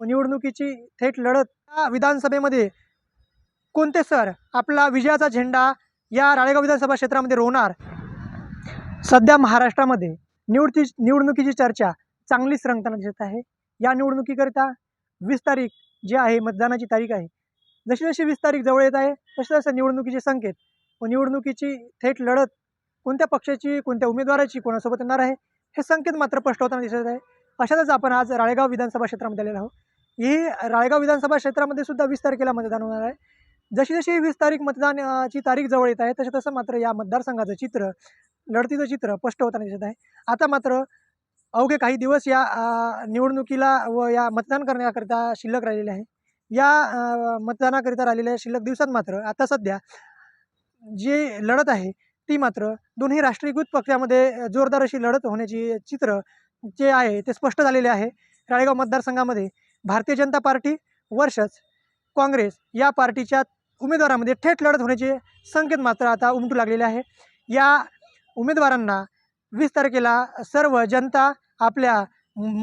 व निवडणुकीची थेट लढत विधानसभेमध्ये कोणते सर आपला विजयाचा झेंडा या राळेगाव विधानसभा क्षेत्रामध्ये रोवणार? सध्या महाराष्ट्रामध्ये निवडती निवडणुकीची चर्चा चांगलीच रंगताना दिसत आहे. या निवडणुकीकरिता वीस तारीख जी आहे मतदानाची तारीख आहे. जशी जशी वीस तारीख जवळ येत आहे तसे तसे निवडणुकीचे संकेत व निवडणुकीची थेट लढत कोणत्या पक्षाची कोणत्या उमेदवाराची कोणासोबत येणार आहे हे संकेत मात्र स्पष्ट होताना दिसत आहे. अशातच आपण आज राळेगाव विधानसभा क्षेत्रामध्ये आलेलो आहोत. ही राळेगाव विधानसभा क्षेत्रामध्ये सुद्धा वीस तारखेला मतदान होणार आहे. जशी जशी वीस तारीख मतदानाची तारीख जवळ येत आहे तसं तसं मात्र या मतदारसंघाचं चित्र लढतीचं चित्र स्पष्ट होताना दिसत आहे. आता मात्र अवघे काही दिवस या निवडणुकीला व या मतदान करण्याकरिता शिल्लक राहिलेले आहे. या मतदानाकरिता राहिलेल्या शिल्लक दिवसात मात्र आता सध्या जी लढत आहे ती मात्र दोन्ही राष्ट्रीयकृत पक्षामध्ये जोरदार अशी लढत होण्याची चित्र जे आहे ते स्पष्ट झालेले आहे. राळेगाव मतदारसंघामध्ये भारतीय जनता पार्टी वर्षच काँग्रेस या पार्टीच्या उमेदवारामध्ये थेट लढत होण्याचे संकेत मात्र आता उमटू लागलेले आहे. या उमेदवारांना वीस तारखेला सर्व जनता आपल्या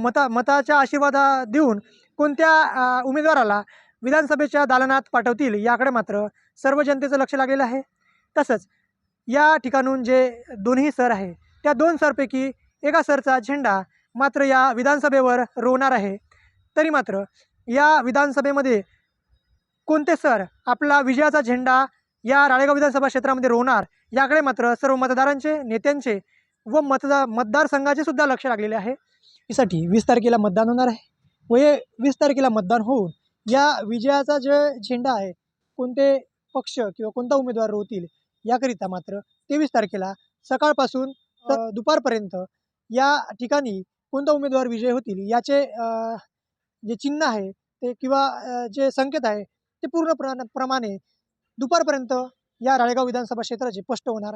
मता मताच्या आशीर्वादा देऊन कोणत्या उमेदवाराला विधानसभेच्या दालनात पाठवतील याकडे मात्र सर्व जनतेचं लक्ष लागलेलं आहे. तसंच या ठिकाणून जे दोन्ही सर आहे त्या दोन सरपैकी एका सरचा झेंडा मात्र या विधानसभेवर रोवणार आहे. तरी मात्र या विधानसभेमध्ये कोणते सर आपला विजयाचा झेंडा या राळेगाव विधानसभा क्षेत्रामध्ये रोवणार याकडे मात्र सर्व मतदारांचे नेत्यांचे व मतदा मतदारसंघाचे सुद्धा लक्ष लागलेले आहे. यासाठी वीस तारखेला मतदान होणार आहे व हे वीस तारखेला मतदान होऊन या विजयाचा जे झेंडा आहे कोणते पक्ष किंवा कोणता उमेदवार रोवतील याकरिता मात्र तेवीस तारखेला सकाळपासून दुपारपर्यंत या ठिकाणी कोणता उमेदवार विजय होतील याचे जे चिन्ह आहे ते किंवा जे संकेत आहे ते पूर्ण प्र प्रमाणे दुपारपर्यंत या राळेगाव विधानसभा क्षेत्राचे स्पष्ट होणार आहे.